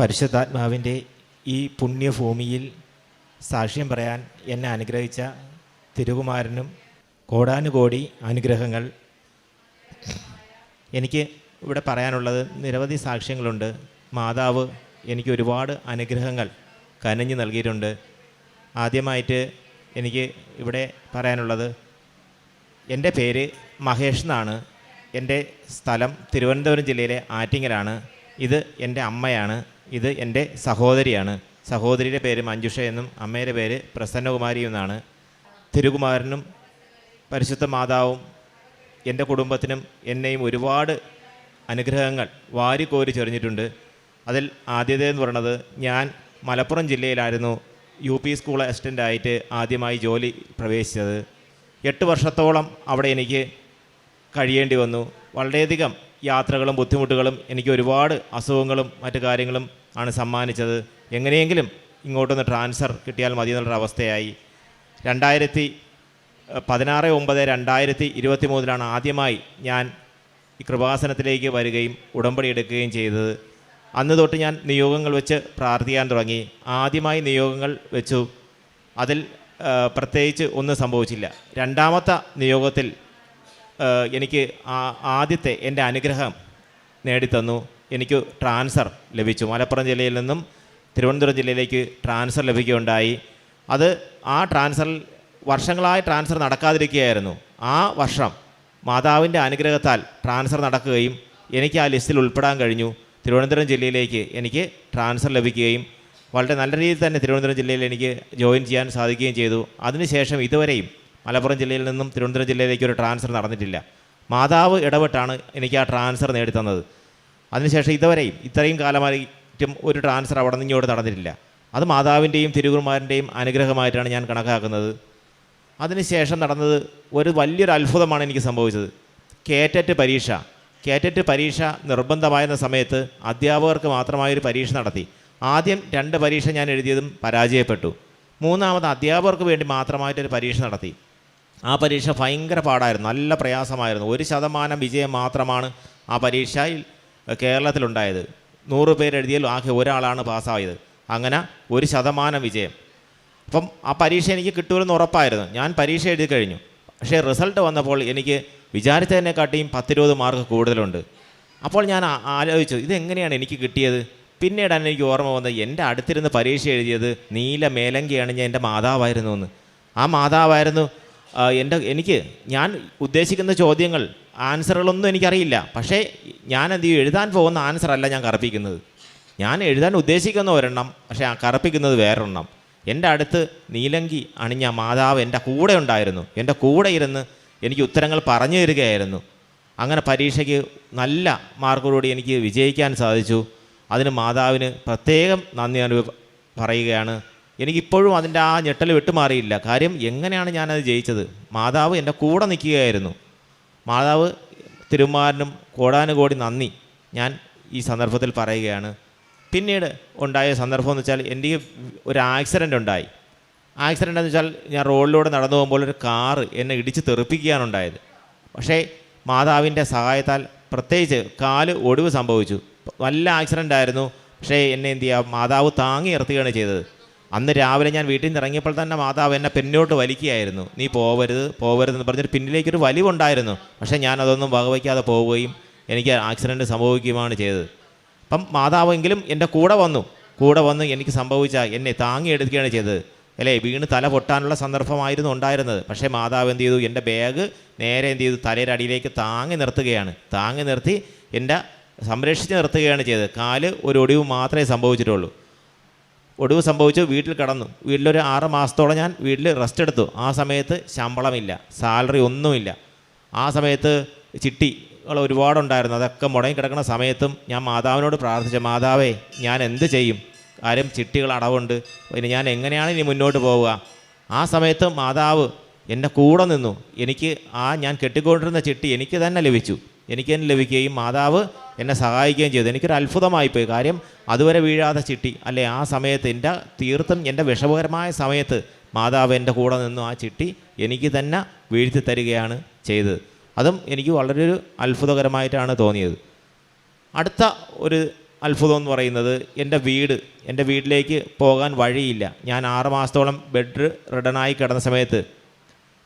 പരിശുദ്ധാത്മാവിന്റെ ഈ പുണ്യഭൂമിയിൽ സാക്ഷ്യം പറയാൻ എന്നെ അനുഗ്രഹിച്ച തിരുകുമാരനും കോടാനുകോടി അനുഗ്രഹങ്ങൾ. എനിക്ക് ഇവിടെ പറയാനുള്ളത് നിരവധി സാക്ഷ്യങ്ങളുണ്ട്. മാതാവ് എനിക്ക് ഒരുപാട് അനുഗ്രഹങ്ങൾ കനഞ്ഞു നൽകിയിട്ടുണ്ട്. ആദ്യമായിട്ട് എനിക്ക് ഇവിടെ പറയാനുള്ളത് എന്റെ പേര് മഹേഷ് എന്നാണ്. എന്റെ സ്ഥലം തിരുവനന്തപുരം ജില്ലയിലെ ആറ്റിങ്ങലാണ്. ഇത് എന്റെ അമ്മയാണ്. ഇത് എന്റെ സഹോദരിയാണ്. സഹോദരിയുടെ പേര് മഞ്ജുഷ എന്നും അമ്മയുടെ പേര് പ്രസന്നകുമാരി എന്നാണ്. തിരുകുമാരനും പരിശുദ്ധ മാതാവും എന്റെ കുടുംബത്തിനും എന്നെയും ഒരുപാട് അനുഗ്രഹങ്ങൾ വാരിക്കോരി ചെറിഞ്ഞിട്ടുണ്ട് അതിൽ ആദ്യത്തേതെന്ന് പറയുന്നത് ഞാൻ മലപ്പുറം ജില്ലയിലായിരുന്നു യു പി സ്കൂൾ അസിസ്റ്റന്റായിട്ട് ആദ്യമായി ജോലി പ്രവേശിച്ചത്. എട്ട് വർഷത്തോളം അവിടെ എനിക്ക് കഴിയേണ്ടി വന്നു. വളരെയധികം യാത്രകളും ബുദ്ധിമുട്ടുകളും എനിക്ക് ഒരുപാട് അസുഖങ്ങളും മറ്റു കാര്യങ്ങളും ആണ് സമ്മാനിച്ചത്. എങ്ങനെയെങ്കിലും ഇങ്ങോട്ടൊന്ന് ട്രാൻസ്ഫർ കിട്ടിയാൽ മതി എന്നുള്ളൊരു അവസ്ഥയായി. രണ്ടായിരത്തി പതിനാറ് ഒമ്പത് രണ്ടായിരത്തി ഇരുപത്തി മൂന്നിലാണ് ആദ്യമായി ഞാൻ ഈ കൃപാസനത്തിലേക്ക് വരികയും ഉടമ്പടി എടുക്കുകയും ചെയ്തത്. അന്ന് തൊട്ട് ഞാൻ നിയോഗങ്ങൾ വെച്ച് പ്രാർത്ഥിക്കാൻ തുടങ്ങി. ആദ്യമായി നിയോഗങ്ങൾ വെച്ചു. അതിൽ പ്രത്യേകിച്ച് ഒന്നും സംഭവിച്ചില്ല. രണ്ടാമത്തെ നിയോഗത്തിൽ എനിക്ക് ആദ്യത്തെ എന്റെ അനുഗ്രഹം നേടിത്തന്നു. എനിക്ക് ട്രാൻസ്ഫർ ലഭിച്ചു. മലപ്പുറം ജില്ലയിൽ നിന്നും തിരുവനന്തപുരം ജില്ലയിലേക്ക് ട്രാൻസ്ഫർ ലഭിക്കുകയുണ്ടായി. അത് ആ ട്രാൻസ്ഫർ വർഷങ്ങളായി ട്രാൻസ്ഫർ നടക്കാതിരിക്കുകയായിരുന്നു. ആ വർഷം മാതാവിന്റെ അനുഗ്രഹത്താൽ ട്രാൻസ്ഫർ നടക്കുകയും എനിക്ക് ആ ലിസ്റ്റിൽ ഉൾപ്പെടാൻ കഴിഞ്ഞു. തിരുവനന്തപുരം ജില്ലയിലേക്ക് എനിക്ക് ട്രാൻസ്ഫർ ലഭിക്കുകയും വളരെ നല്ല രീതിയിൽ തന്നെ തിരുവനന്തപുരം ജില്ലയിൽ എനിക്ക് ജോയിൻ ചെയ്യാൻ സാധിക്കുകയും ചെയ്തു. അതിനുശേഷം ഇതുവരെയും മലപ്പുറം ജില്ലയിൽ നിന്നും തിരുവനന്തപുരം ജില്ലയിലേക്ക് ഒരു ട്രാൻസ്ഫർ നടന്നിട്ടില്ല. മാതാവ് ഇടപെട്ടാണ് എനിക്ക് ആ ട്രാൻസ്ഫർ നേടിത്തന്നത്. അതിനുശേഷം ഇതുവരെയും ഇത്രയും കാലമായിട്ടും ഒരു ട്രാൻസ്ഫർ അവിടെ നിന്ന് ഇങ്ങോട്ട് നടന്നിട്ടില്ല. അത് മാതാവിന്റെയും തിരുകുമാരന്റെയും അനുഗ്രഹമായിട്ടാണ് ഞാൻ കണക്കാക്കുന്നത്. അതിനുശേഷം നടന്നത് ഒരു വലിയൊരു അത്ഭുതമാണ് എനിക്ക് സംഭവിച്ചത്. കേറ്ററ്റ് പരീക്ഷ. കേറ്ററ്റ് പരീക്ഷ നിർബന്ധമായിരുന്ന സമയത്ത് അധ്യാപകർക്ക് മാത്രമായൊരു പരീക്ഷ നടത്തി. ആദ്യം രണ്ട് പരീക്ഷ ഞാൻ എഴുതിയതും പരാജയപ്പെട്ടു. മൂന്നാമത് അധ്യാപകർക്ക് വേണ്ടി മാത്രമായിട്ടൊരു പരീക്ഷ നടത്തി. ആ പരീക്ഷ ഭയങ്കര പാടായിരുന്നു. നല്ല പ്രയാസമായിരുന്നു. ഒരു ശതമാനം വിജയം മാത്രമാണ് ആ പരീക്ഷയിൽ കേരളത്തിലുണ്ടായത്. നൂറ് പേരെഴുതിയാൽ ആകെ ഒരാളാണ് പാസ്സായത്. അങ്ങനെ ഒരു ശതമാനം വിജയം. അപ്പം ആ പരീക്ഷ എനിക്ക് കിട്ടുമെന്ന് ഉറപ്പായിരുന്നു. ഞാൻ പരീക്ഷ എഴുതി കഴിഞ്ഞു. പക്ഷേ റിസൾട്ട് വന്നപ്പോൾ എനിക്ക് വിചാരിച്ചതിനെക്കാട്ടിയും പത്തിരുപത് മാർക്ക് കൂടുതലുണ്ട്. അപ്പോൾ ഞാൻ ആലോചിച്ചു ഇതെങ്ങനെയാണ് എനിക്ക് കിട്ടിയത്? പിന്നീടാണ് എനിക്ക് ഓർമ്മ വന്നത് എന്റെ അടുത്തിരുന്ന് പരീക്ഷ എഴുതിയത് നീല മേലങ്കിയാണ് ഞാൻ എന്റെ മാതാവായിരുന്നു എന്ന്. ആ മാതാവായിരുന്നു എന്റെ എനിക്ക് ഞാൻ ഉദ്ദേശിക്കുന്ന ചോദ്യങ്ങൾ ആൻസറുകളൊന്നും എനിക്കറിയില്ല. പക്ഷേ ഞാൻ എന്ത് എഴുതാൻ പോകുന്ന ആൻസറല്ല ഞാൻ കറപ്പിക്കുന്നത്. ഞാൻ എഴുതാൻ ഉദ്ദേശിക്കുന്ന ഒരെണ്ണം പക്ഷേ ആ കറപ്പിക്കുന്നത് വേറൊരെണ്ണം. എന്റെ അടുത്ത് നീലങ്കി അണിഞ്ഞ മാതാവ് എന്റെ കൂടെ ഉണ്ടായിരുന്നു. എന്റെ കൂടെ ഇരുന്ന് എനിക്ക് ഉത്തരങ്ങൾ പറഞ്ഞു തരികയായിരുന്നു. അങ്ങനെ പരീക്ഷയ്ക്ക് നല്ല മാർക്കോടുകൂടി എനിക്ക് വിജയിക്കാൻ സാധിച്ചു. അതിന് മാതാവിന് പ്രത്യേകം നന്ദി അനുഭവ പറയുകയാണ്. എനിക്കിപ്പോഴും അതിന്റെ ആ ഞെട്ടൽ വിട്ടുമാറിയില്ല. കാര്യം എങ്ങനെയാണ് ഞാനത് ജയിച്ചത്? മാതാവ് എന്റെ കൂടെ നിൽക്കുകയായിരുന്നു. മാതാവ് തിരുമാരനും കോടാനുകോടി നന്ദി. ഞാൻ ഈ സന്ദർഭത്തിൽ പറയുകയാണ്. പിന്നീട് ഉണ്ടായ സന്ദർഭം എന്ന് വെച്ചാൽ എന്റെ ഒരു ആക്സിഡന്റ് ഉണ്ടായി. ആക്സിഡന്റ് എന്ന് വെച്ചാൽ ഞാൻ റോഡിലൂടെ നടന്നു പോകുമ്പോൾ ഒരു കാറ് എന്നെ ഇടിച്ച് തെറിപ്പിക്കുകയാണ് ഉണ്ടായത്. പക്ഷേ മാതാവിന്റെ സഹായത്താൽ പ്രത്യേകിച്ച് കാൽ ഒടിവ് സംഭവിച്ചു. നല്ല ആക്സിഡന്റ് ആയിരുന്നു. പക്ഷേ എന്നെ എന്ത് ചെയ്യുക മാതാവ് താങ്ങി ഇറത്തുകയാണ് ചെയ്തത്. അന്ന് രാവിലെ ഞാൻ വീട്ടിൽ നിന്ന് ഇറങ്ങിയപ്പോൾ തന്നെ മാതാവ് എന്നെ പിന്നോട്ട് വലിക്കുകയായിരുന്നു. നീ പോവരുത് പോവരുതെന്ന് പറഞ്ഞിട്ട് പിന്നിലേക്കൊരു വലിവുണ്ടായിരുന്നു. പക്ഷേ ഞാൻ അതൊന്നും വകവയ്ക്കാതെ പോവുകയും എനിക്ക് ആക്സിഡന്റ് സംഭവിക്കുകയുമാണ് ചെയ്തത്. അപ്പം മാതാവെങ്കിലും എന്റെ കൂടെ വന്നു. കൂടെ വന്ന് എനിക്ക് സംഭവിച്ച എന്നെ താങ്ങിയെടുക്കുകയാണ് ചെയ്തത്. അല്ലേ വീണ് തല പൊട്ടാനുള്ള സന്ദർഭമായിരുന്നു ഉണ്ടായിരുന്നത്. പക്ഷേ മാതാവ് എന്ത് ചെയ്തു? എന്റെ ബാഗ് നേരെ എന്ത് ചെയ്തു? തലയുടെ അടിയിലേക്ക് താങ്ങി നിർത്തുകയാണ്. താങ്ങി നിർത്തി എന്റെ സംരക്ഷിച്ച് നിർത്തുകയാണ് ചെയ്തത്. കാൽ ഒരു ഒടിവ് മാത്രമേ സംഭവിച്ചിട്ടുള്ളൂ. ഒടിവ് സംഭവിച്ചു വീട്ടിൽ കടന്നു. വീട്ടിലൊരു ആറ് മാസത്തോളം ഞാൻ വീട്ടിൽ റെസ്റ്റ് എടുത്തു. ആ സമയത്ത് ശമ്പളമില്ല സാലറി ഒന്നുമില്ല. ആ സമയത്ത് ചിട്ടി ഒരുപാടുണ്ടായിരുന്നു അതൊക്കെ മുടങ്ങി കിടക്കുന്ന സമയത്തും ഞാൻ മാതാവിനോട് പ്രാർത്ഥിച്ചു മാതാവേ ഞാൻ എന്ത് ചെയ്യും? കാര്യം ചിട്ടികൾ അടവുണ്ട് പിന്നെ ഞാൻ എങ്ങനെയാണ് ഇനി മുന്നോട്ട് പോവുക? ആ സമയത്ത് മാതാവ് എന്റെ കൂടെ നിന്നു. എനിക്ക് ആ ഞാൻ കെട്ടിക്കൊണ്ടിരുന്ന ചിട്ടി എനിക്ക് തന്നെ ലഭിച്ചു. എനിക്ക് തന്നെ ലഭിക്കുകയും മാതാവ് എന്നെ സഹായിക്കുകയും ചെയ്തു. എനിക്കൊരു അത്ഭുതമായിപ്പോയി കാര്യം അതുവരെ വീഴാതെ ചിട്ടി. അല്ലേ ആ സമയത്ത് എന്റെ തീർത്തും എന്റെ വിഷമകരമായ സമയത്ത് മാതാവ് എന്റെ കൂടെ നിന്നും ആ ചിട്ടി എനിക്ക് തന്നെ വീഴ്ത്തി തരികയാണ് ചെയ്തത്. അതും എനിക്ക് വളരെ ഒരു അത്ഭുതകരമായിട്ടാണ് തോന്നിയത്. അടുത്ത ഒരു അത്ഭുതം എന്ന് പറയുന്നത് എന്റെ വീട്. എന്റെ വീട്ടിലേക്ക് പോകാൻ വഴിയില്ല. ഞാൻ ആറ് മാസത്തോളം ബെഡ് റിഡനായി കിടന്ന സമയത്ത്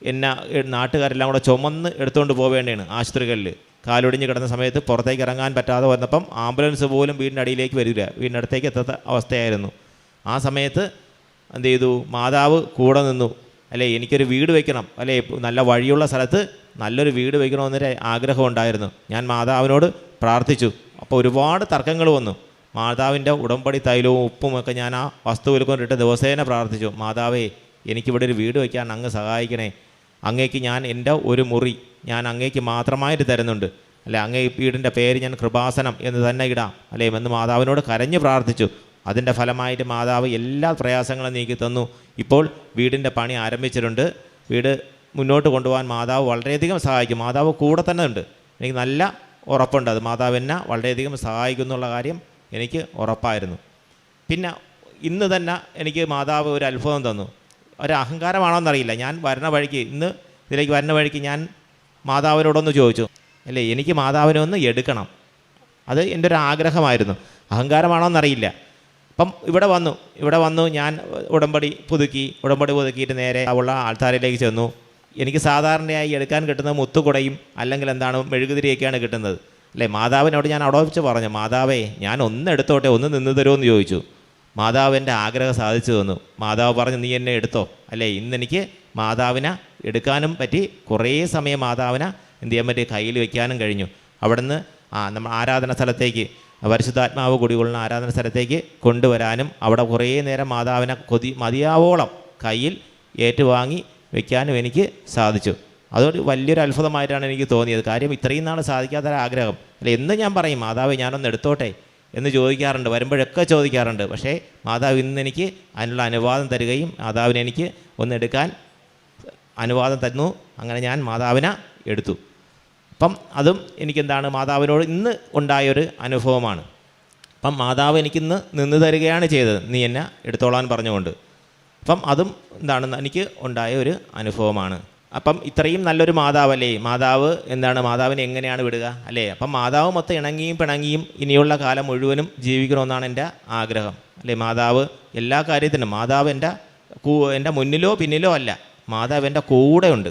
എന്നെ നാട്ടുകാരെല്ലാം കൂടെ ചുമന്ന് എടുത്തുകൊണ്ട് പോവേണ്ടതാണ് ആശുപത്രികളിൽ. കാലൊടിഞ്ഞ് കിടന്ന സമയത്ത് പുറത്തേക്ക് ഇറങ്ങാൻ പറ്റാതെ വന്നപ്പം ആംബുലൻസ് പോലും വീടിന്റെ അടിയിലേക്ക് വരില്ല. വീടിന്റെ അടുത്തേക്ക് എത്താത്ത അവസ്ഥയായിരുന്നു. ആ സമയത്ത് എന്ത് ചെയ്തു? മാതാവ് കൂടെ നിന്നു. അല്ലേ എനിക്കൊരു വീട് വെക്കണം. അല്ലേ നല്ല വഴിയുള്ള സ്ഥലത്ത് നല്ലൊരു വീട് വെക്കണമെന്നൊരു ആഗ്രഹം ഉണ്ടായിരുന്നു. ഞാൻ മാതാവിനോട് പ്രാർത്ഥിച്ചു. അപ്പോൾ ഒരുപാട് തർക്കങ്ങൾ വന്നു. മാതാവിന്റെ ഉടമ്പടി തൈലവും ഉപ്പും ഒക്കെ ഞാൻ ആ വസ്തുവിൽ കൊണ്ടിട്ട് ദിവസേന പ്രാർത്ഥിച്ചു. മാതാവേ എനിക്കിവിടെ ഒരു വീട് വയ്ക്കാൻ അങ്ങ് സഹായിക്കണേ. അങ്ങേക്ക് ഞാൻ എന്റെ ഒരു മുറി ഞാൻ അങ്ങേക്ക് മാത്രമായിട്ട് തരുന്നുണ്ട്. അല്ലെ അങ്ങേ വീടിന്റെ പേര് ഞാൻ കൃപാസനം എന്ന് തന്നെ ഇടാം. അല്ലേ എന്ന് മാതാവിനോട് കരഞ്ഞ് പ്രാർത്ഥിച്ചു. അതിന്റെ ഫലമായിട്ട് മാതാവ് എല്ലാ പ്രയാസങ്ങളും നീക്കി തന്നു. ഇപ്പോൾ വീടിന്റെ പണി ആരംഭിച്ചിട്ടുണ്ട്. വീട് മുന്നോട്ട് കൊണ്ടുപോകാൻ മാതാവ് വളരെയധികം സഹായിക്കും. മാതാവ് കൂടെ തന്നെ ഉണ്ട്. എനിക്ക് നല്ല ഉറപ്പുണ്ട്. അത് മാതാവ് എന്നെ വളരെയധികം സഹായിക്കും എന്നുള്ള കാര്യം എനിക്ക് ഉറപ്പായിരുന്നു. പിന്നെ ഇന്ന് തന്നെ എനിക്ക് മാതാവ് ഒരു അത്ഭുതം തന്നു. ഒരു അഹങ്കാരമാണോന്നറിയില്ല ഞാൻ വരണ വഴിക്ക് ഇന്ന് ഇതിലേക്ക് വരുന്ന വഴിക്ക് ഞാൻ മാതാവിനോടൊന്ന് ചോദിച്ചു. അല്ലേ എനിക്ക് മാതാവിനെ ഒന്ന് എടുക്കണം. അത് എന്റെ ഒരു ആഗ്രഹമായിരുന്നു. അഹങ്കാരമാണോ എന്നറിയില്ല അപ്പം ഇവിടെ വന്നു. ഇവിടെ വന്നു ഞാൻ ഉടമ്പടി പുതുക്കി ഉടമ്പടി പുതുക്കിയിട്ട് നേരെ ഉള്ള ആൾത്താരയിലേക്ക് ചെന്നു. എനിക്ക് സാധാരണയായി എടുക്കാൻ കിട്ടുന്ന മുത്തുകുടയും അല്ലെങ്കിൽ എന്താണ് മെഴുകുതിരിയൊക്കെയാണ് കിട്ടുന്നത്. അല്ലേ മാതാവിനോട് ഞാൻ അവിടെ വെച്ച് പറഞ്ഞു മാതാവേ ഞാൻ ഒന്ന് എടുത്തോട്ടെ ഒന്ന് നിന്ന് തരുമോ? എന്ന് ചോദിച്ചു. മാതാവ് എന്റെ ആഗ്രഹം സാധിച്ചു തന്നു. മാതാവ് പറഞ്ഞു നീ എന്നെ എടുത്തോ? അല്ലേ ഇന്നെനിക്ക് മാതാവിനെ എടുക്കാനും പറ്റി. കുറേ സമയം മാതാവിനെ എന്ത് ചെയ്യാൻ പറ്റി? കയ്യിൽ വയ്ക്കാനും കഴിഞ്ഞു. അവിടുന്ന് ആ നമ്മൾ ആരാധന സ്ഥലത്തേക്ക് പരിശുദ്ധാത്മാവ് കുടികൊള്ളുന്ന ആരാധന സ്ഥലത്തേക്ക് കൊണ്ടുവരാനും അവിടെ കുറേ നേരം മാതാവിനെ കൊതി മതിയാവോളം കയ്യിൽ ഏറ്റുവാങ്ങി വയ്ക്കാനും എനിക്ക് സാധിച്ചു. അതൊരു വലിയൊരു അത്ഭുതമായിട്ടാണ് എനിക്ക് തോന്നിയത്. കാര്യം ഇത്രയും നാൾ സാധിക്കാത്തൊരാഗ്രഹം. അല്ല എന്ന് ഞാൻ പറയും മാതാവ് ഞാനൊന്ന് എടുത്തോട്ടെ? എന്ന് ചോദിക്കാറുണ്ട് വരുമ്പോഴൊക്കെ ചോദിക്കാറുണ്ട്. പക്ഷേ മാതാവ് ഇന്ന് എനിക്ക് അതിനുള്ള അനുവാദം തരികയും മാതാവിനെ എനിക്ക് ഒന്ന് എടുക്കാൻ അനുവാദം തന്നു. അങ്ങനെ ഞാൻ മാതാവിനെ എടുത്തു. അപ്പം അതും എനിക്കെന്താണ് മാതാവിനോട് ഇന്ന് ഉണ്ടായൊരു അനുഭവമാണ്. അപ്പം മാതാവ് എനിക്കിന്ന് നിന്ന് തരികയാണ് ചെയ്തത്. നീ എന്നെ എടുത്തോളാൻ പറഞ്ഞുകൊണ്ട്. അപ്പം അതും എന്താണ് എനിക്ക് ഉണ്ടായ ഒരു അനുഭവമാണ്. അപ്പം ഇത്രയും നല്ലൊരു മാതാവല്ലേ? മാതാവ് എന്താണ്? മാതാവിനെ എങ്ങനെയാണ് വിടുക? അല്ലേ? അപ്പം മാതാവ് മൊത്തം ഇണങ്ങിയും പിണങ്ങിയും ഇനിയുള്ള കാലം മുഴുവനും ജീവിക്കണമെന്നാണ് എന്റെ ആഗ്രഹം. അല്ലേ? മാതാവ് എല്ലാ കാര്യത്തിനും മാതാവ് എന്റെ എന്റെ മുന്നിലോ പിന്നിലോ അല്ല. മാതാവ് എന്റെ കൂടെ ഉണ്ട്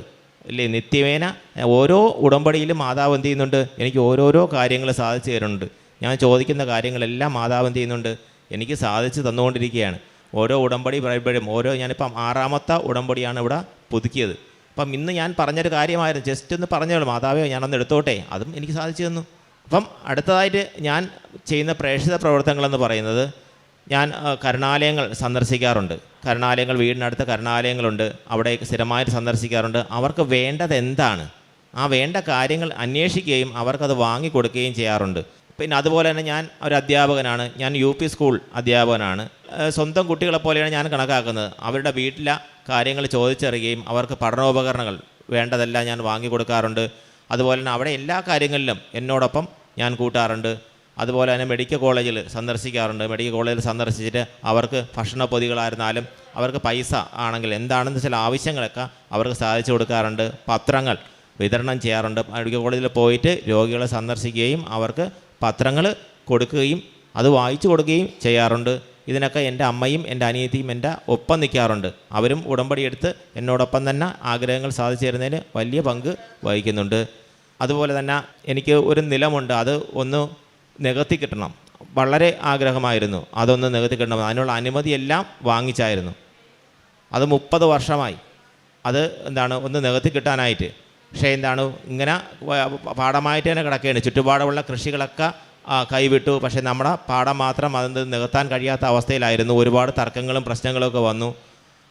അല്ലേ? നിത്യമേന ഓരോ ഉടമ്പടിയിലും മാതാവ് എന്ത് ചെയ്യുന്നുണ്ട്? എനിക്ക് ഓരോരോ കാര്യങ്ങൾ സാധിച്ചു തരുന്നുണ്ട്. ഞാൻ ചോദിക്കുന്ന കാര്യങ്ങളെല്ലാം മാതാവ് എന്ത് ചെയ്യുന്നുണ്ട്? എനിക്ക് സാധിച്ചു തന്നുകൊണ്ടിരിക്കുകയാണ്. ഓരോ ഉടമ്പടി പറയുമ്പോഴും ഓരോ ഞാനിപ്പം ആറാമത്തെ ഉടമ്പടിയാണ് ഇവിടെ പുതുക്കിയത്. അപ്പം ഇന്ന് ഞാൻ പറഞ്ഞൊരു കാര്യമായിരുന്നു. ജസ്റ്റ് ഒന്ന് പറഞ്ഞോളൂ മാതാവേ ഞാനൊന്ന് എടുത്തോട്ടെ. അതും എനിക്ക് സാധിച്ചു തന്നു. അപ്പം അടുത്തതായിട്ട് ഞാൻ ചെയ്യുന്ന പ്രേക്ഷിത പ്രവർത്തനങ്ങളെന്ന് പറയുന്നത് ഞാൻ കരുണാലയങ്ങൾ സന്ദർശിക്കാറുണ്ട്. കരുണാലയങ്ങൾ വീടിനടുത്ത് കരുണാലയങ്ങളുണ്ട്. അവിടെ സ്ഥിരമായിട്ട് സന്ദർശിക്കാറുണ്ട്. അവർക്ക് വേണ്ടത് എന്താണ്? ആ വേണ്ട കാര്യങ്ങൾ അന്വേഷിക്കുകയും അവർക്കത് വാങ്ങിക്കൊടുക്കുകയും ചെയ്യാറുണ്ട്. പിന്നെ അതുപോലെ തന്നെ ഞാൻ ഒരു അധ്യാപകനാണ്. ഞാൻ യു പി സ്കൂൾ അധ്യാപകനാണ്. സ്വന്തം കുട്ടികളെ പോലെയാണ് ഞാൻ കണക്കാക്കുന്നത്. അവരുടെ വീട്ടിലെ കാര്യങ്ങൾ ചോദിച്ചറിയുകയും അവർക്ക് പഠനോപകരണങ്ങൾ വേണ്ടതെല്ലാം ഞാൻ വാങ്ങിക്കൊടുക്കാറുണ്ട്. അതുപോലെ തന്നെ അവിടെ എല്ലാ കാര്യങ്ങളിലും എന്നോടൊപ്പം ഞാൻ കൂട്ടാറുണ്ട്. അതുപോലെ തന്നെ മെഡിക്കൽ കോളേജിൽ സന്ദർശിക്കാറുണ്ട്. മെഡിക്കൽ കോളേജിൽ സന്ദർശിച്ചിട്ട് അവർക്ക് ഭക്ഷണ പൊതികളായിരുന്നാലും അവർക്ക് പൈസ ആണെങ്കിൽ എന്താണെന്ന് ചില ആവശ്യങ്ങളൊക്കെ അവർക്ക് സാധിച്ചു കൊടുക്കാറുണ്ട്. പത്രങ്ങൾ വിതരണം ചെയ്യാറുണ്ട്. മെഡിക്കൽ കോളേജിൽ പോയിട്ട് രോഗികളെ സന്ദർശിക്കുകയും അവർക്ക് പത്രങ്ങൾ കൊടുക്കുകയും അത് വായിച്ചു കൊടുക്കുകയും ചെയ്യാറുണ്ട്. ഇതിനൊക്കെ എന്റെ അമ്മയും എന്റെ അനിയത്തിയും എന്റെ ഒപ്പം നിൽക്കാറുണ്ട്. അവരും ഉടമ്പടി എടുത്ത് എന്നോടൊപ്പം തന്നെ ആഗ്രഹങ്ങൾ സാധിച്ചു തരുന്നതിന് വലിയ പങ്ക് വഹിക്കുന്നുണ്ട്. അതുപോലെ തന്നെ എനിക്ക് ഒരു നിലമുണ്ട്. അത് ഒന്ന് നികത്തി കിട്ടണം. വളരെ ആഗ്രഹമായിരുന്നു. അതൊന്ന് നികത്തി കിട്ടണം. അതിനുള്ള അനുമതിയെല്ലാം വാങ്ങിച്ചായിരുന്നു. അത് മുപ്പത് വർഷമായി. അത് എന്താണ് ഒന്ന് നികത്തി കിട്ടാനായിട്ട്. പക്ഷേ എന്താണ് ഇങ്ങനെ പാടമായിട്ട് തന്നെ കിടക്കുകയാണ്. ചുറ്റുപാടുമുള്ള കൃഷികളൊക്കെ കൈവിട്ടു. പക്ഷേ നമ്മുടെ പാഠം മാത്രം അത് നികത്താൻ കഴിയാത്ത അവസ്ഥയിലായിരുന്നു. ഒരുപാട് തർക്കങ്ങളും പ്രശ്നങ്ങളൊക്കെ വന്നു.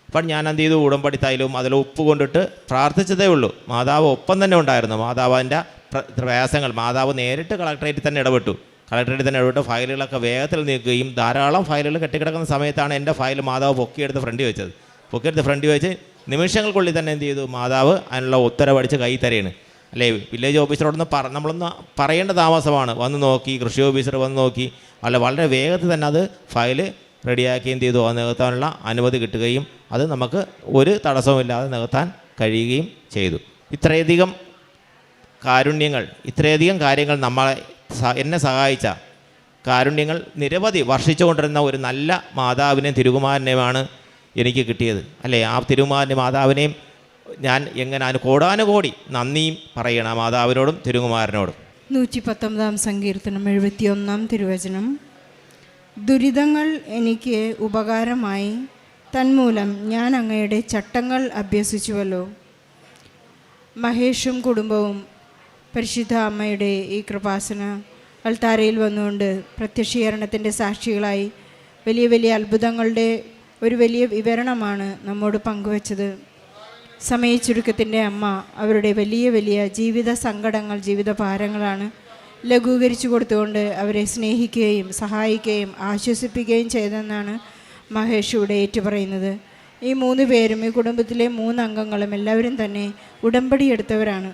അപ്പം ഞാൻ എന്ത് ചെയ്തു? ഉടമ്പടി തൈലവും അതിൽ ഉപ്പ് കൊണ്ടിട്ട് പ്രാർത്ഥിച്ചതേ ഉള്ളൂ. മാതാവ് ഒപ്പം തന്നെ ഉണ്ടായിരുന്നു. മാതാവിന്റെ പ്ര- പ്രയാസങ്ങൾ. മാതാവ് നേരിട്ട് കളക്ടറേറ്റിൽ തന്നെ ഇടപെട്ടു. കളക്ടറേറ്റിൽ തന്നെ ഇടപെട്ട് ഫയലുകളൊക്കെ വേഗത്തിൽ നീക്കുകയും ധാരാളം ഫയലുകൾ കെട്ടിക്കിടക്കുന്ന സമയത്താണ് എന്റെ ഫയൽ മാതാവ് പൊക്കിയെടുത്ത് ഫ്രണ്ടി വെച്ചത്. പൊക്കിയെടുത്ത് ഫ്രണ്ടി വെച്ച് നിമിഷങ്ങൾക്കുള്ളിൽ തന്നെ എന്ത് ചെയ്തു? മാതാവ് അതിനുള്ള ഉത്തരവടിച്ച് കൈ തരയാണ് അല്ലേ? വില്ലേജ് ഓഫീസറോടൊന്ന് പറ നമ്മളൊന്ന് പറയേണ്ട താമസമാണ്. വന്ന് നോക്കി കൃഷി ഓഫീസർ വന്ന് നോക്കി. അല്ല വളരെ വേഗത്തിൽ തന്നെ അത് ഫയൽ റെഡിയാക്കുകയും ചെയ്തു. അത് നികത്താനുള്ള അനുമതി കിട്ടുകയും അത് നമുക്ക് ഒരു തടസ്സവുമില്ലാതെ നികത്താൻ കഴിയുകയും ചെയ്തു. ഇത്രയധികം കാരുണ്യങ്ങൾ ഇത്രയധികം കാര്യങ്ങൾ നമ്മളെ എന്നെ സഹായിച്ച കാരുണ്യങ്ങൾ നിരവധി വർഷിച്ചുകൊണ്ടിരുന്ന ഒരു നല്ല മാതാവിനെയും തിരുകുമാരനെയുമാണ് എനിക്ക് കിട്ടിയത്. അല്ലേ? ആ തിരുകുമാരന്റെ മാതാവിനെയും ഞാൻ എങ്ങനെ അതിന് കോടാനുകോടി നന്ദിയും പറയണം മാതാവിനോടും തിരുകുമാരനോടും. നൂറ്റി പത്തൊമ്പതാം സങ്കീർത്തനം എഴുപത്തിയൊന്നാം തിരുവചനം. ദുരിതങ്ങൾ എനിക്ക് ഉപകാരമായി തന്മൂലം ഞാൻ അങ്ങയുടെ ചട്ടങ്ങൾ അഭ്യസിച്ചുവല്ലോ. മഹേഷും കുടുംബവും പരിശുദ്ധ അമ്മയുടെ ഈ കൃപാസന അൾത്താരയിൽ വന്നുകൊണ്ട് പ്രത്യക്ഷീകരണത്തിന്റെ സാക്ഷികളായി വലിയ വലിയ അത്ഭുതങ്ങളുടെ ഒരു വലിയ വിവരണമാണ് നമ്മോട് പങ്കുവച്ചത്. സമയച്ചുരുക്കത്തിന്റെ അമ്മ അവരുടെ വലിയ വലിയ ജീവിത സങ്കടങ്ങൾ ജീവിത ഭാരങ്ങളാണ് ലഘൂകരിച്ചു കൊടുത്തുകൊണ്ട് അവരെ സ്നേഹിക്കുകയും സഹായിക്കുകയും ആശ്വസിപ്പിക്കുകയും ചെയ്തെന്നാണ് മഹേഷ് ഇവിടെ ഏറ്റുപറയുന്നത്. ഈ മൂന്ന് പേരും ഈ കുടുംബത്തിലെ മൂന്ന് അംഗങ്ങളും എല്ലാവരും തന്നെ ഉടമ്പടി എടുത്തവരാണ്.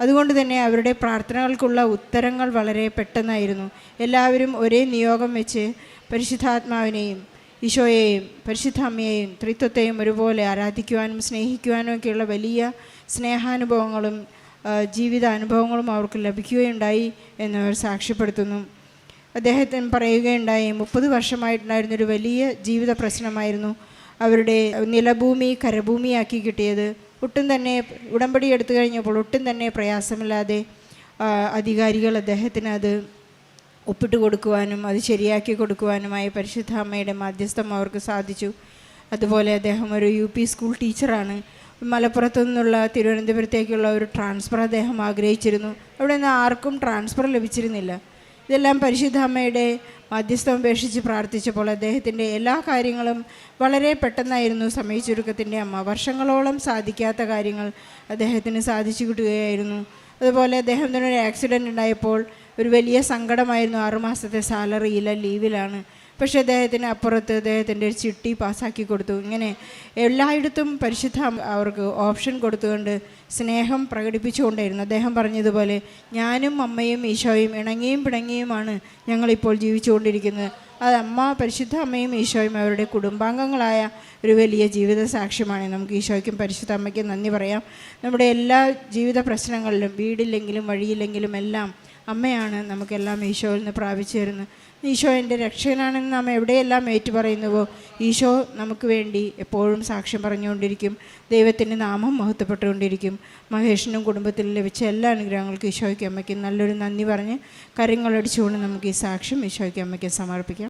അതുകൊണ്ട് തന്നെ അവരുടെ പ്രാർത്ഥനകൾക്കുള്ള ഉത്തരങ്ങൾ വളരെ പെട്ടെന്നായിരുന്നു. എല്ലാവരും ഒരേ നിയോഗം വെച്ച് പരിശുദ്ധാത്മാവിനെയും ഈശോയെയും പരിശുദ്ധാമ്മയെയും ത്രിത്വത്തെയും ഒരുപോലെ ആരാധിക്കുവാനും സ്നേഹിക്കുവാനും ഒക്കെയുള്ള വലിയ സ്നേഹാനുഭവങ്ങളും ജീവിത ജീവിതാനുഭവങ്ങളും അവർക്ക് ലഭിക്കുകയുണ്ടായി എന്നവർ സാക്ഷ്യപ്പെടുത്തുന്നു. അദ്ദേഹത്തിന് പറയുകയുണ്ടായി മുപ്പത് വർഷമായിട്ടുണ്ടായിരുന്നൊരു വലിയ ജീവിത പ്രശ്നമായിരുന്നു അവരുടെ നിലഭൂമി കരഭൂമിയാക്കി കിട്ടിയത്. ഒട്ടും തന്നെ ഉടമ്പടി എടുത്തു കഴിഞ്ഞപ്പോൾ ഒട്ടും തന്നെ പ്രയാസമില്ലാതെ അധികാരികൾ അദ്ദേഹത്തിന് അത് ഒപ്പിട്ട് കൊടുക്കുവാനും അത് ശരിയാക്കി കൊടുക്കുവാനുമായി പരിശുദ്ധ അമ്മയുടെ മാധ്യസ്ഥം അവർക്ക് സാധിച്ചു. അതുപോലെ അദ്ദേഹം ഒരു യു പി സ്കൂൾ ടീച്ചറാണ്. മലപ്പുറത്തു നിന്നുള്ള തിരുവനന്തപുരത്തേക്കുള്ള ഒരു ട്രാൻസ്ഫർ അദ്ദേഹം ആഗ്രഹിച്ചിരുന്നു. അവിടെ നിന്ന് ആർക്കും ട്രാൻസ്ഫർ ലഭിച്ചിരുന്നില്ല. ഇതെല്ലാം പരിശുദ്ധ അമ്മയുടെ മധ്യസ്ഥം ഉപേക്ഷിച്ച് പ്രാർത്ഥിച്ചപ്പോൾ അദ്ദേഹത്തിന്റെ എല്ലാ കാര്യങ്ങളും വളരെ പെട്ടെന്നായിരുന്നു സമയ ചുരുക്കത്തിന്റെ അമ്മ. വർഷങ്ങളോളം സാധിക്കാത്ത കാര്യങ്ങൾ അദ്ദേഹത്തിന് സാധിച്ചു കിട്ടുകയായിരുന്നു. അതുപോലെ അദ്ദേഹത്തിന് ഒരു ആക്സിഡന്റ് ഉണ്ടായപ്പോൾ ഒരു വലിയ സങ്കടമായിരുന്നു ആറുമാസത്തെ സാലറിയില്ല ലീവിലാണ് പക്ഷേ അദ്ദേഹത്തിന് അപ്പുറത്ത് അദ്ദേഹത്തിന്റെ ഒരു ചിട്ടി പാസ്സാക്കി കൊടുത്തു. ഇങ്ങനെ എല്ലായിടത്തും പരിശുദ്ധ അവർക്ക് ഓപ്ഷൻ കൊടുത്തുകൊണ്ട് സ്നേഹം പ്രകടിപ്പിച്ചുകൊണ്ടായിരുന്നു. അദ്ദേഹം പറഞ്ഞതുപോലെ ഞാനും അമ്മയും ഈശോയും ഇണങ്ങിയും പിണങ്ങിയുമാണ് ഞങ്ങളിപ്പോൾ ജീവിച്ചുകൊണ്ടിരിക്കുന്നത്. അത് അമ്മ പരിശുദ്ധ അമ്മയും ഈശോയും അവരുടെ കുടുംബാംഗങ്ങളായ ഒരു വലിയ ജീവിത സാക്ഷ്യമാണ്. നമുക്ക് ഈശോയ്ക്കും പരിശുദ്ധ അമ്മയ്ക്കും നന്ദി പറയാം. നമ്മുടെ എല്ലാ ജീവിത പ്രശ്നങ്ങളിലും വീടില്ലെങ്കിലും വഴിയില്ലെങ്കിലും എല്ലാം അമ്മയാണ് നമുക്കെല്ലാം ഈശോയിൽ നിന്ന് പ്രാപിച്ചു തരുന്നത്. ഈശോ എന്റെ രക്ഷകനാണെന്ന് നാം എവിടെയെല്ലാം ഏറ്റുപറയുന്നുവോ ഈശോ നമുക്ക് വേണ്ടി എപ്പോഴും സാക്ഷ്യം പറഞ്ഞുകൊണ്ടിരിക്കും. ദൈവത്തിന്റെ നാമം മഹത്വപ്പെട്ടുകൊണ്ടിരിക്കും. മഹേഷിനും കുടുംബത്തിൽ ലഭിച്ച എല്ലാ അനുഗ്രഹങ്ങൾക്കും ഈശോയ്ക്ക് അമ്മയ്ക്കും നല്ലൊരു നന്ദി പറഞ്ഞ് കരങ്ങളടിച്ചുകൊണ്ട് നമുക്ക് ഈ സാക്ഷ്യം ഈശോയ്ക്ക് അമ്മയ്ക്ക് സമർപ്പിക്കാം.